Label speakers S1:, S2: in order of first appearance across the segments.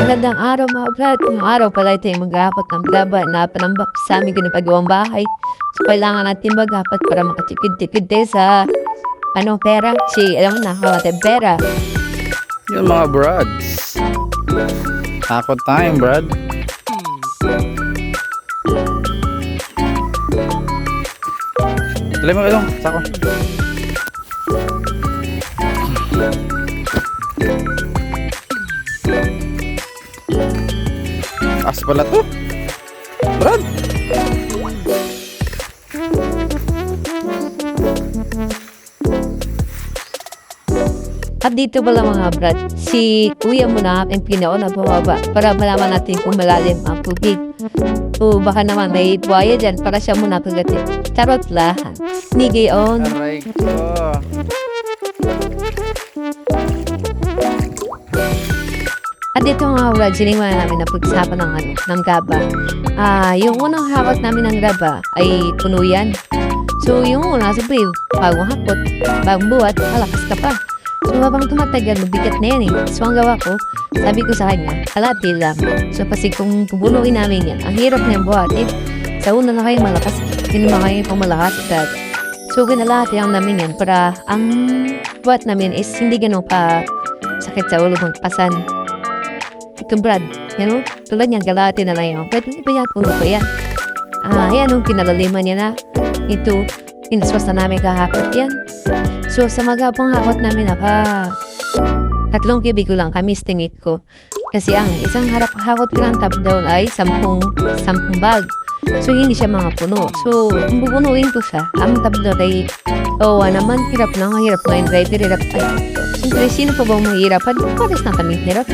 S1: Magandang araw mga brad. Ngayong araw pala ito yung maghahakot ng blaba na panambak sa aming ginapagawang bahay. So, kailangan natin maghapat para makatipid-tipid tayo sa ano, pera. Si, alam mo na, natin pera.
S2: Yun mga brads. Takot time, brad. Tuloy mo ilong, sako. As pala to. Brad.
S1: At dito pala mga brad, si kuya mo na ang pinaon na bumaba para malaman natin kung malalim ang tubig. O baka naman may buhaya dyan para siya muna kagatin. Charot lang. Ni gayon.
S2: Aray ko.
S1: At dito mga brad, siningwan namin na pagsapan ng, ano, ng gaba. Ah, yung unang hakot namin ng gaba ay puno yan. So, yung una, sabi, bagong hakot, bagong buhat, malakas ka pa. So, habang tumatagal, mabigat na yan eh. So, ang gawa ko, sabi ko sa kanya, kalati lang. So, kasi kung pupunuin namin yan, ang hirap na yung buhat eh. Sa una na kayo malakas, hindi naman kayo pang malakas. So, ginalati lang namin yan para ang buhat namin is hindi ganun pa sakit sa ulo ng pasan. Ito, Brad, yan o, tulad niyan, galati na lang yun. Pwede ba yan? Ulo ko yan. Ah, yan o, kinalaliman niya na. Ito, inaswas na namin kahapot yan. So, sa magapong hakot namin, naka tatlong kibig ko lang kami stingit ko. Kasi ang isang harap hakot ko ng top down ay sampung, sampung bag. So, hindi siya mga puno. So, kung pupunuin ko siya, ang down ay, oh, naman, hirap na, hirap na yung driver, hirap ay. Siyempre, sino pa ba mahirapan? Pares na kami hirap.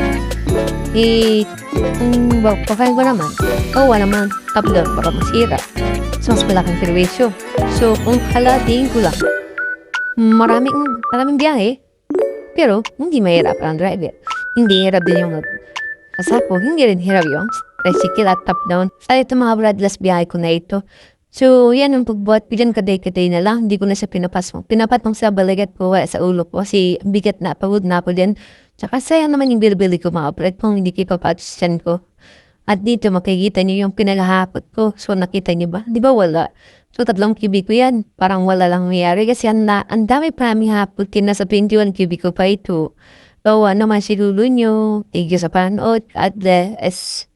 S1: Eh, kung ba, pakain ko naman, oh, naman, top down, baka masira. So, mas malaking perwisyo. So, kung halatiin ko lang, maraming, maraming biyahe, pero hindi mahirap ang driver. Hindi hirap din yung kasako, hindi rin hirap yung tricycle at top down. Sa ito mga bradless biyahe ko na ito. So, yan ang pagbuhat ko dyan kaday-kaday na lang. Hindi ko na siya pinapasmong. Pinapatong sa baligat ko wala sa ulo ko kasi bigat na, pagod na po din. Tsaka sayang naman yung bilibili ko mga brad kung hindi ko papatusyan ko. At dito makikita niyo yung pinagahapot ko. So, nakita niyo ba? Di ba wala? So, tatlong cubic ko yan. Parang wala lang nangyari kasi ang, na, ang dami pa namin hapot. Kinasa 21 cubic ko pa ito. So, ano man si Lulu nyo. Thank you sa panood. God bless.